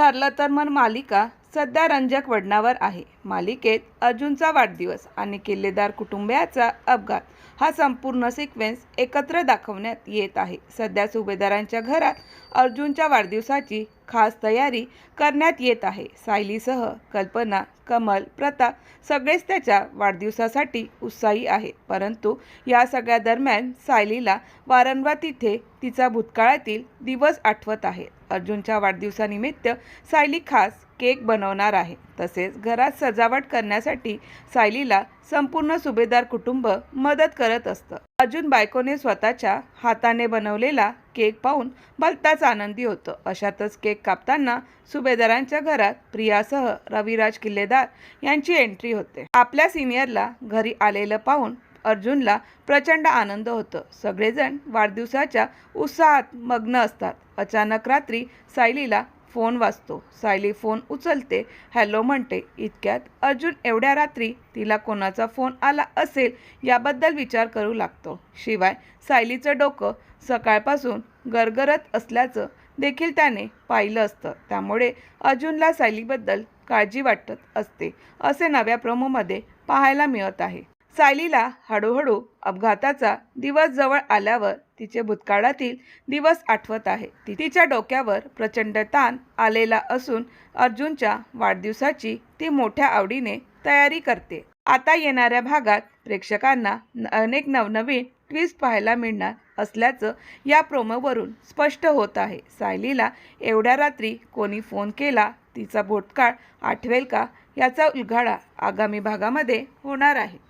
ठरलं तर मग मालिका सध्या रंजक वडणावर आहे. मालिकेत अर्जुनचा वाढदिवस आणि किल्लेदार कुटुंबियाचा अपघात. हा संपूर्ण सिक्वेन्स एकत्र दाखवण्यात येत आहे. सध्या सुभेदारांच्या घरात अर्जुनच्या वाढदिवसाची खास तयारी करण्यात येत आहे. सायलीसह कल्पना कमल प्रताप सगळेच त्याच्या वाढदिवसासाठी उत्साही आहेत. परंतु या सगळ्या दरम्यान सायलीला वारंवार तिथे तिचा भूतकाळातील दिवस आठवत आहेत अर्जुनच्या वाढदिवसानिमित्त सायली खास केक बनवणार आहे. तसेच घरात सजावट करण्यासाठी सायलीला संपूर्ण सुभेदार कुटुंब मदत करत असतं. अर्जुन बायकोने स्वतःच्या हाताने बनवलेला केक पाहून भलताच आनंदी होतो. अशातच केक कापताना सुभेदारांच्या घरात प्रियासह रविराज किल्लेदार यांची एंट्री होते. आपल्या सिनियरला घरी आलेलं पाहून अर्जुनला प्रचंड आनंद होतो. सगळेजण वाढदिवसाच्या उत्साहात मग्न असतात. अचानक रात्री सायलीला फोन वाजतो. सायली फोन उचलते. हॅलो म्हणते इतक्यात? अर्जुन एवढ्या रात्री तिला कोणाचा फोन आला असेल याबद्दल विचार करू लागतो. शिवाय सायलीचं डोकं सकाळपासून गरगरत असल्याचं देखील त्याने पाहिलं असतं. त्यामुळे अर्जुनला सायलीबद्दल काळजी वाटत असते असे नव्या प्रोमोमध्ये पाहायला मिळत आहे. सायलीला हळूहळू अपघाताचा दिवस जवळ आल्यावर तिचे भूतकाळातील दिवस आठवत आहे. ती- तिच्या डोक्यावर प्रचंड ताण आलेला असून अर्जुनच्या वाढदिवसाची ती मोठ्या आवडीने तयारी करते. आता येणाऱ्या भागात प्रेक्षकांना अनेक नवनवीन ट्विस्ट पाहायला मिळणार असल्याचं या प्रोमोवरून स्पष्ट होत आहे. सायलीला एवढ्या रात्री कोणी फोन केला तिचा भोटकाळ आठवेल का याचा उलघाडा आगामी भागामध्ये होणार आहे.